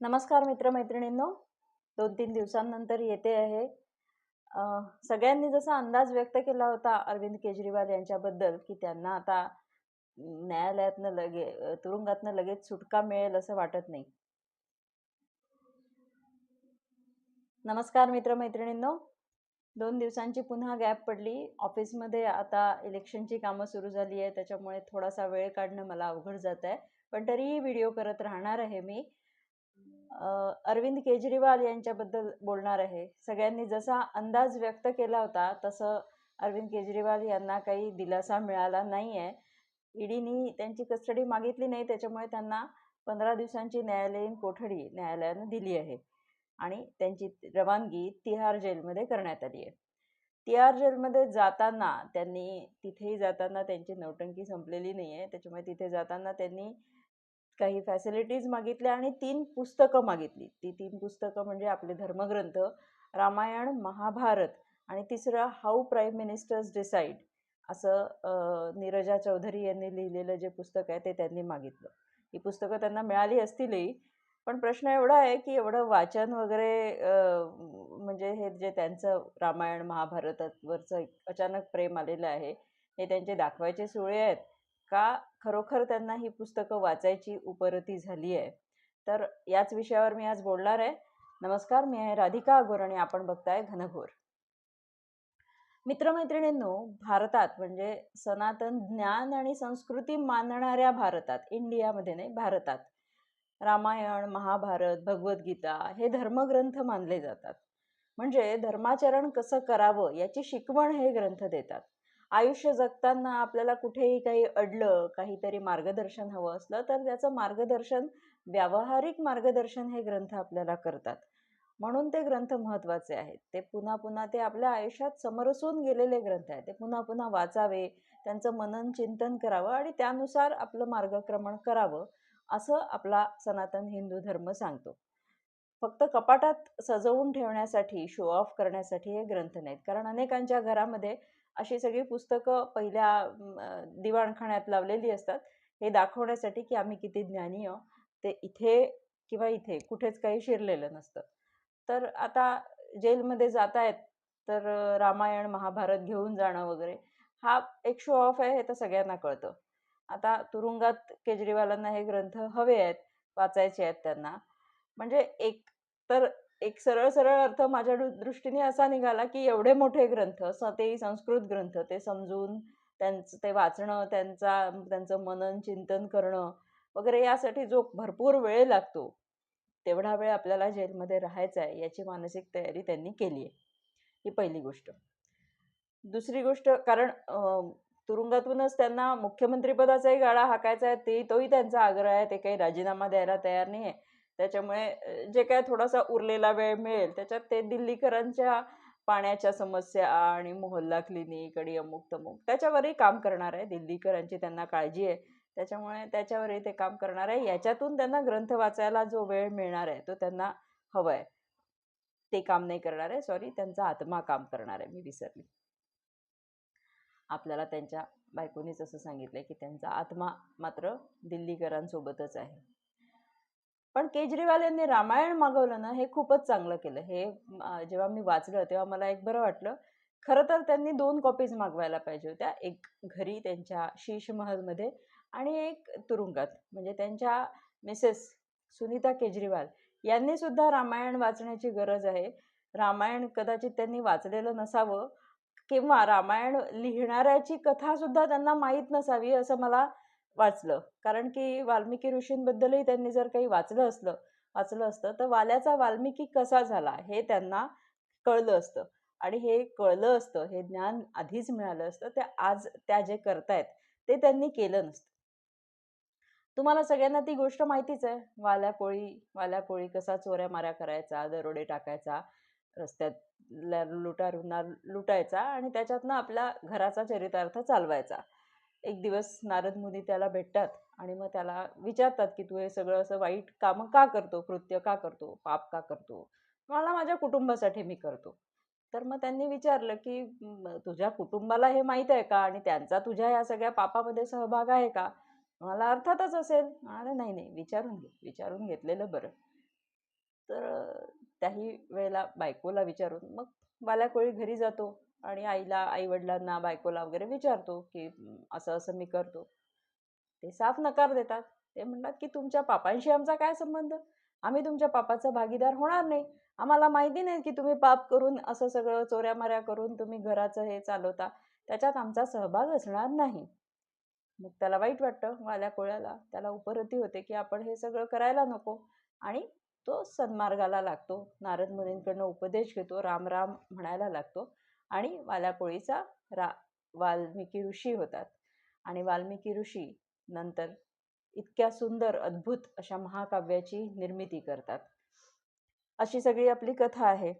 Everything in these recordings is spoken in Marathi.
नमस्कार मित्रमैत्रिणींनो. दोन तीन दिवसांनंतर येते आहे. सगळ्यांनी जसा अंदाज व्यक्त केला होता अरविंद केजरीवाल यांच्याबद्दल की त्यांना आता न्यायालयातनं लगे तुरुंगातनं लगेच सुटका मिळेल असं वाटत नाही. नमस्कार मित्रमैत्रिणींनो. दोन दिवसांची पुन्हा गॅप पडली. ऑफिसमध्ये आता इलेक्शनची कामं सुरू झाली आहे त्याच्यामुळे थोडासा वेळ काढणं मला अवघड जात आहे पण तरीही व्हिडिओ करत राहणार आहे मी. अरविंद केजरीवाल यांच्याबद्दल बोलणार आहे. सगळ्यांनी जसा अंदाज व्यक्त केला होता तसं अरविंद केजरीवाल यांना काही दिलासा मिळाला नाही आहे ईडीनी त्यांची कस्टडी मागितली नाही त्याच्यामुळे त्यांना पंधरा दिवसांची न्यायालयीन कोठडी न्यायालयानं दिली आहे. आणि त्यांची रवानगी तिहार जेलमध्ये करण्यात आली आहे. तिहार जेलमध्ये जाताना त्यांनी तिथेही जाताना त्यांची नौटंकी संपलेली नाही आहे त्याच्यामुळे तिथे जाताना त्यांनी काही फॅसिलिटीज मागितल्या आणि तीन पुस्तकं मागितली. ती तीन पुस्तकं म्हणजे आपले धर्मग्रंथ रामायण महाभारत आणि तिसरं हाऊ प्राईम मिनिस्टर्स डिसाईड असं नीरजा चौधरी यांनी लिहिलेलं जे पुस्तक आहे ते त्यांनी मागितलं. ही पुस्तकं त्यांना मिळाली असतीलही पण प्रश्न एवढा आहे की एवढं वाचन वगैरे म्हणजे हे जे त्यांचं रामायण महाभारतावरचं एक अचानक प्रेम आलेलं आहे हे त्यांचे दाखवायचे सुळे आहेत. का खरोखर त्यांना ही पुस्तकं वाचायची उपरती झाली आहे? तर याच विषयावर मी आज बोलणार आहे. नमस्कार मी आहे राधिका अगोर आणि आपण बघताय घनघोर. मित्रमैत्रिणींनो भारतात म्हणजे सनातन ज्ञान आणि संस्कृती मानणाऱ्या भारतात इंडियामध्ये नाही भारतात रामायण महाभारत भगवद्गीता हे धर्मग्रंथ मानले जातात. म्हणजे धर्माचरण कसं करावं याची शिकवण हे ग्रंथ देतात. आयुष्य जगताना आपल्याला कुठेही काही अडलं काहीतरी मार्गदर्शन हवं असलं तर त्याचं मार्गदर्शन व्यावहारिक मार्गदर्शन हे ग्रंथ आपल्याला करतात. म्हणून ते ग्रंथ महत्त्वाचे आहेत. ते पुन्हा पुन्हा ते आपल्या आयुष्यात समरसून गेलेले ग्रंथ आहेत. ते पुन्हा पुन्हा वाचावे त्यांचं मनन चिंतन करावं आणि त्यानुसार आपलं मार्गक्रमण करावं असं आपला सनातन हिंदू धर्म सांगतो. फक्त कपाटात सजवून ठेवण्यासाठी शो ऑफ करण्यासाठी हे ग्रंथ नाहीत. कारण अनेकांच्या घरामध्ये अशी सगळी पुस्तकं पहिल्या दिवाणखाण्यात दिवाणखान्यात लावलेली असतात. हे दाखवण्यासाठी की आम्ही किती ज्ञानी आहो ते इथे किंवा इथे कुठेच काही शिरलेलं नसतं. तर आता जेलमध्ये जात आहेत तर रामायण महाभारत घेऊन जाणं वगैरे हा एक शो ऑफ आहे हे तर सगळ्यांना कळतं. आता तुरुंगात केजरीवालांना हे ग्रंथ हवे आहेत वाचायचे आहेत त्यांना. म्हणजे एक तर एक सरळ सरळ अर्थ माझ्या दृष्टीने असा निघाला की एवढे मोठे ग्रंथ स तेही संस्कृत ग्रंथ ते समजून त्यांचं ते वाचणं त्यांचा त्यांचं मनन चिंतन करणं वगैरे यासाठी जो भरपूर वेळ लागतो तेवढा वेळ आपल्याला जेलमध्ये राहायचा आहे याची मानसिक तयारी त्यांनी केली आहे ही पहिली गोष्ट. दुसरी गोष्ट कारण तुरुंगातूनच त्यांना मुख्यमंत्रीपदाचाही गाडा हाकायचा आहे ते तोही त्यांचा आग्रह आहे ते काही राजीनामा द्यायला तयार नाही आहे त्याच्यामुळे जे काय थोडासा उरलेला वेळ मिळेल त्याच्यात ते दिल्लीकरांच्या पाण्याच्या समस्या आणि मोहल्ला क्लिनिक आणि अमुक तमुक त्याच्यावरही काम करणार आहे. दिल्लीकरांची त्यांना काळजी आहे. त्याच्यामुळे त्याच्यावरही ते काम करणार आहे. याच्यातून त्यांना ग्रंथ वाचायला जो वेळ मिळणार आहे तो त्यांना हवा आहे. ते काम नाही करणार आहे. सॉरी त्यांचा आत्मा काम करणार आहे. मी विसरली. आपल्याला त्यांच्या बायकोनीच असं सांगितलंय की त्यांचा आत्मा मात्र दिल्लीकरांसोबतच आहे. पण केजरीवाल यांनी रामायण मागवलं ना हे खूपच चांगलं केलं. हे जेव्हा मी वाचलं तेव्हा मला एक बरं वाटलं खरं तर त्यांनी दोन कॉपीज मागवायला पाहिजे होत्या. एक घरी त्यांच्या शीशमहलमध्ये आणि एक तुरुंगात. म्हणजे त्यांच्या मिसेस सुनीता केजरीवाल यांनी सुद्धा रामायण वाचण्याची गरज आहे. रामायण कदाचित त्यांनी वाचलेलं नसावं किंवा रामायण लिहिणाऱ्याची कथा सुद्धा त्यांना माहीत नसावी असं मला वाचलं. कारण की वाल्मिकी ऋषींबद्दलही त्यांनी जर काही वाचलं असलं वाचलं असतं तर वाल्याचा वाल्मिकी कसा झाला हे त्यांना कळलं असतं. आणि हे कळलं असतं हे ज्ञान आधीच मिळालं असतं ते आज त्या जे करतायत ते त्यांनी केलं नसतं. तुम्हाला सगळ्यांना ती गोष्ट माहितीच आहे. वाल्या कोळी वाल्या कोळी कसा चोऱ्या माऱ्या करायचा दरोडे टाकायचा रस्त्यात लुटारुंना लुटायचा आणि त्याच्यातनं आपल्या घराचा चरितार्थ चालवायचा. एक दिवस नारद मुनी त्याला भेटतात आणि मग त्याला विचारतात की तू हे सगळं असं वाईट कामं का करतो? कृत्य का करतो? पाप का करतो? मला माझ्या कुटुंबासाठी मी करतो. तर मग त्यांनी विचारलं की तुझ्या कुटुंबाला हे माहीत आहे का? आणि त्यांचा तुझ्या या सगळ्या पापामध्ये सहभाग आहे का? मला अर्थातच असेल. अरे नाही नाही विचारून घे विचारून घेतलेलं बरं. तर त्याही वेळेला बायकोला विचारून मग वाल्याकोळी घरी जातो आणि आईला आई वडिलांना बायकोला वगैरे विचारतो की असं असं मी करतो. ते साफ नकार देतात. ते म्हणतात की तुमच्या पापांशी आमचा काय संबंध? आम्ही तुमच्या पापाचा भागीदार होणार नाही. आम्हाला माहिती नाही की तुम्ही पाप करून असं सगळं चोऱ्यामाऱ्या करून तुम्ही घराचं हे चालवता. त्याच्यात आमचा सहभाग असणार नाही. मग त्याला वाईट वाटतं. वाल्या कोळ्याला त्याला उपरती होते की आपण हे सगळं करायला नको. आणि तो सन्मार्गाला लागतो. नारद मुनींकडनं उपदेश घेतो. राम राम म्हणायला लागतो. आणि वाल्या कोळीचा रा वाल्मिकी ऋषी होतात. आणि वाल्मिकी ऋषी नंतर इतक्या सुंदर अद्भुत अशा महाकाव्याची निर्मिती करतात. अशी सगळी आपली कथा आहे.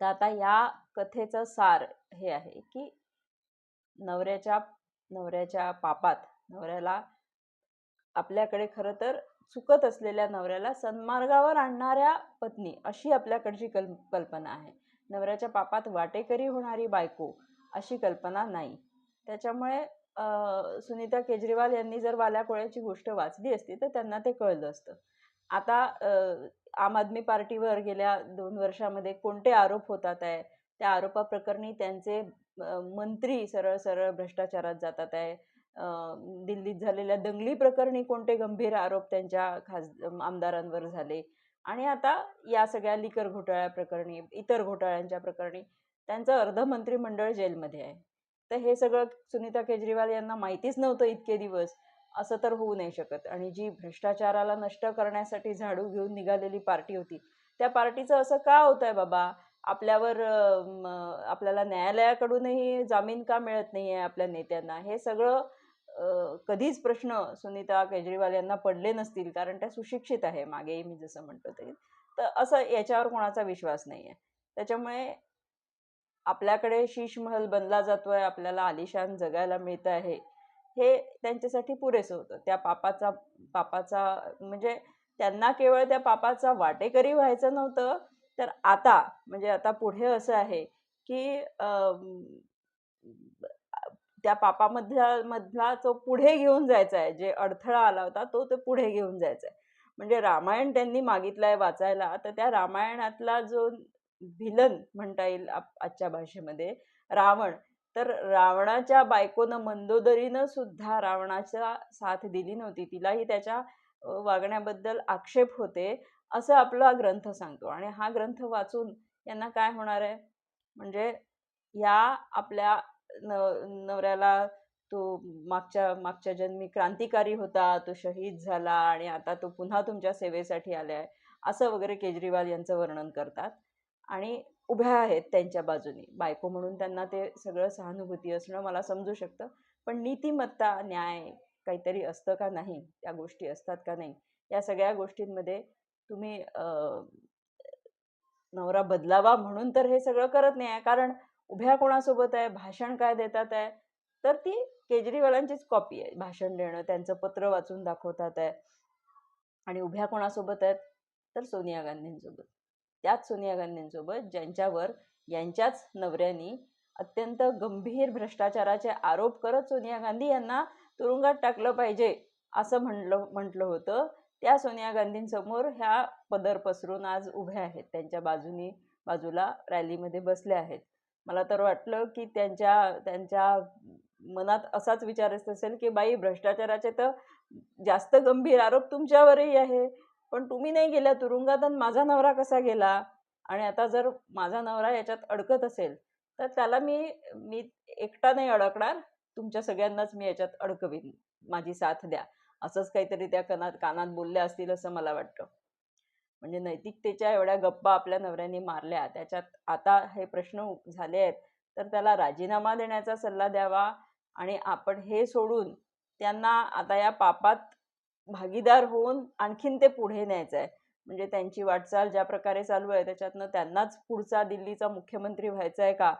तर आता या कथेचं सार हे आहे की नवऱ्याच्या नवऱ्याच्या पापात नवऱ्याला आपल्याकडे खरं तर चुकत असलेल्या नवऱ्याला सन्मार्गावर आणणाऱ्या पत्नी अशी आपल्याकडची कल कल्पना आहे. नवऱ्याच्या पापात वाटेकरी होणारी बायको अशी कल्पना नाही. त्याच्यामुळे सुनीता केजरीवाल यांनी जर वाल्या कोळ्याची गोष्ट वाचली असती तर त्यांना ते कळलं असतं. आता आम आदमी पार्टीवर गेल्या दोन वर्षामध्ये कोणते आरोप होतात आहे त्या आरोपाप्रकरणी त्यांचे मंत्री सरळ सरळ भ्रष्टाचारात जातात आहे दिल्लीत झालेल्या दंगली प्रकरणी कोणते गंभीर आरोप त्यांच्या खास आमदारांवर झाले? आणि आता या सगळ्या लिकर घोटाळ्या प्रकरणी इतर घोटाळ्यांच्या प्रकरणी त्यांचं अर्ध मंत्रिमंडळ जेलमध्ये आहे. तर हे सगळं सुनीता केजरीवाल यांना माहितीच नव्हतं इतके दिवस. असं तर होऊ नाही शकत. आणि जी भ्रष्टाचाराला नष्ट करण्यासाठी झाडू घेऊन निघालेली पार्टी होती त्या पार्टीचं असं का होत आहे बाबा? आपल्यावर आपल्याला न्यायालयाकडूनही जामीन का मिळत नाही आहे आपल्या नेत्यांना? हे सगळं कधीच प्रश्न सुनीता केजरीवाल यांना पडले नसतील कारण त्या सुशिक्षित आहे मागेही मी जसं म्हणतो ते. तर असं याच्यावर कोणाचा विश्वास नाही आहे त्याच्यामुळे आपल्याकडे शीश महल बनला जातोय आपल्याला आलिशान जगायला मिळतं आहे हे त्यांच्यासाठी पुरेसं होतं. त्या पापाचा पापाचा म्हणजे त्यांना केवळ त्या पापाचा वाटेकरी व्हायचं नव्हतं तर आता म्हणजे आता पुढे असं आहे की त्या पापामधला मधला जो पुढे घेऊन जायचा आहे. जे अडथळा आला होता तो ते पुढे घेऊन जायचा आहे. म्हणजे रामायण त्यांनी मागितलंय वाचायला. तर त्या रामायणातला जो व्हिलन म्हणता येईल आजच्या भाषेमध्ये रावण तर रावणाच्या बायकोनं मंदोदरीनं सुद्धा रावणाचा साथ दिली नव्हती. तिलाही त्याच्या वागण्याबद्दल आक्षेप होते असं आपला ग्रंथ सांगतो. आणि हा ग्रंथ वाचून यांना काय होणार आहे? म्हणजे या आपल्या नव नवऱ्याला तो मागच्या मागच्या जन्मी क्रांतिकारी होता तो शहीद झाला आणि आता तो पुन्हा तुमच्या सेवेसाठी आला आहे असं वगैरे केजरीवाल यांचं वर्णन करतात. आणि उभ्या आहेत त्यांच्या बाजूनी. बायको म्हणून त्यांना ते सगळं सहानुभूती असणं मला समजू शकतं. पण नीतिमत्ता न्याय काहीतरी असतं का नाही? त्या गोष्टी असतात का नाही? या सगळ्या गोष्टींमध्ये तुम्ही नवरा बदलावा म्हणून तर हे सगळं करत नाही आहे. कारण उभ्या कोणासोबत आहे भाषण काय देतात आहे तर ती केजरीवालांचीच कॉपी आहे. भाषण देणं त्यांचं पत्र वाचून दाखवतात आहे. आणि उभ्या कोणासोबत आहेत तर सोनिया गांधींसोबत. त्याच सोनिया गांधींसोबत ज्यांच्यावर यांच्याच नवऱ्यांनी अत्यंत गंभीर भ्रष्टाचाराचे आरोप करत सोनिया गांधी यांना तुरुंगात टाकलं पाहिजे असं म्हणलं म्हटलं होतं. त्या सोनिया गांधींसमोर ह्या पदर पसरून आज उभ्या आहेत. त्यांच्या बाजूनी बाजूला रॅलीमध्ये बसल्या आहेत. मला तर वाटलं की त्यांच्या त्यांच्या मनात असाच विचार असत असेल की बाई भ्रष्टाचाराचे तर जास्त गंभीर आरोप तुमच्यावरही आहे. पण तुम्ही नाही गेल्या तुरुंगात आणि माझा नवरा कसा गेला? आणि आता जर माझा नवरा याच्यात अडकत असेल तर त्याला मी मी एकटा नाही अडकणार. तुमच्या सगळ्यांनाच मी याच्यात अडकवीन. माझी साथ द्या. असंच काहीतरी त्या कनात कानात बोलल्या असतील असं मला वाटतं. म्हणजे नैतिकतेच्या एवढ्या गप्पा आपल्या नवऱ्यांनी मारल्या. त्याच्यात आता हे प्रश्न झाले आहेत. तर त्याला राजीनामा देण्याचा सल्ला द्यावा आणि आपण हे सोडून त्यांना आता या पापात भागीदार होऊन आणखीन ते पुढे न्यायचं आहे. म्हणजे त्यांची वाटचाल ज्या प्रकारे चालू आहे त्याच्यातनं त्यांनाच पुढचा दिल्लीचा मुख्यमंत्री व्हायचा आहे का?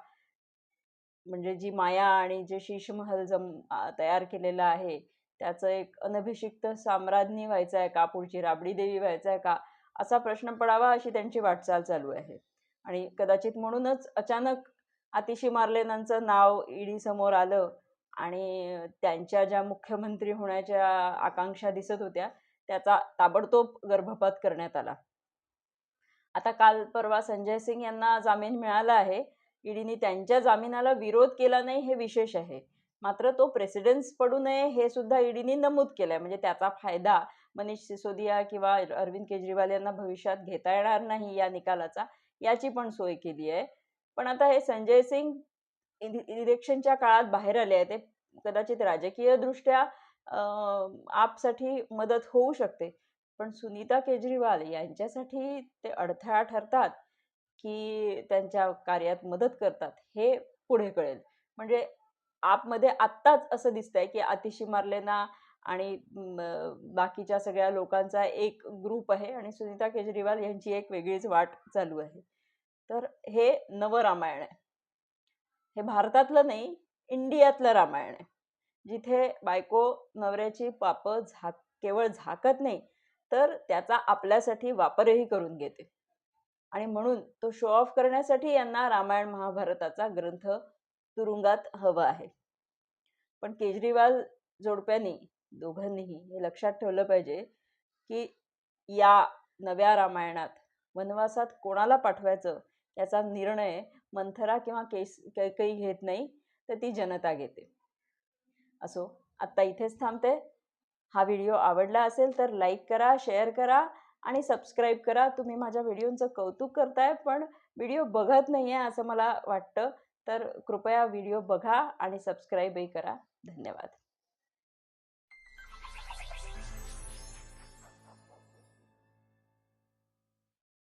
म्हणजे जी माया आणि जे शीशमहल जम तयार केलेलं आहे त्याचं एक अनभिषिक्त साम्राज्ञी व्हायचं आहे का? पुढची राबडी देवी व्हायचं आहे का? असा प्रश्न पडावा अशी त्यांची वाटचाल चालू आहे. आणि कदाचित म्हणूनच अचानक आतिशी मार्लेनांचं नाव ईडी समोर आलं आणि त्यांच्या ज्या मुख्यमंत्री होण्याच्या आकांक्षा दिसत होत्या त्याचा ताबडतोब गर्भपात करण्यात आला. आता काल परवा संजय सिंग यांना जामीन मिळाला आहे. ईडीने त्यांच्या जामिनाला विरोध केला नाही हे विशेष आहे. मात्र तो प्रेसिडेन्स पडू नये हे सुद्धा ईडीने नमूद केलंय. म्हणजे त्याचा फायदा मनीष सिसोदिया किंवा अरविंद केजरीवाल यांना भविष्यात घेता येणार नाही या निकालाचा याची पण सोय केली आहे. पण आता हे संजय सिंग इलेक्शनच्या काळात बाहेर आले आहे ते कदाचित राजकीय दृष्ट्या आपसाठी मदत होऊ शकते. पण सुनीता केजरीवाल यांच्यासाठी ते अडथळा ठरतात की त्यांच्या कार्यात मदत करतात हे पुढे कळेल. म्हणजे आपमध्ये आत्ताच असं दिसतंय की आतिशी मारलेना आणि बाकीच्या सगळ्या लोकांचा एक ग्रुप आहे आणि सुनीता केजरीवाल यांची एक वेगळीच वाट चालू आहे. तर हे नवरामायण आहे. हे भारतातलं नाही इंडियातलं रामायण आहे. जिथे बायको नवऱ्याची पापं झाक केवळ झाकत नाही तर त्याचा आपल्यासाठी वापरही करून घेते. आणि म्हणून तो शो ऑफ करण्यासाठी यांना रामायण महाभारताचा ग्रंथ तुरुंगात हवा आहे. पण केजरीवाल जोडप्यांनी दोघांनीही हे लक्षात ठेवलं पाहिजे की या नव्या रामायणात वनवासात कोणाला पाठवायचं याचा निर्णय मंथरा किंवा केस काही घेत नाही तर ती जनता घेते. असो आत्ता इथेच थांबते. हा व्हिडिओ आवडला असेल तर लाईक करा शेअर करा आणि सबस्क्राईब करा. तुम्ही माझ्या व्हिडिओंचं कौतुक करताय पण व्हिडिओ बघत नाही आहे असं मला वाटतं तर कृपया व्हिडिओ बघा आणि सबस्क्राईबही करा. धन्यवाद.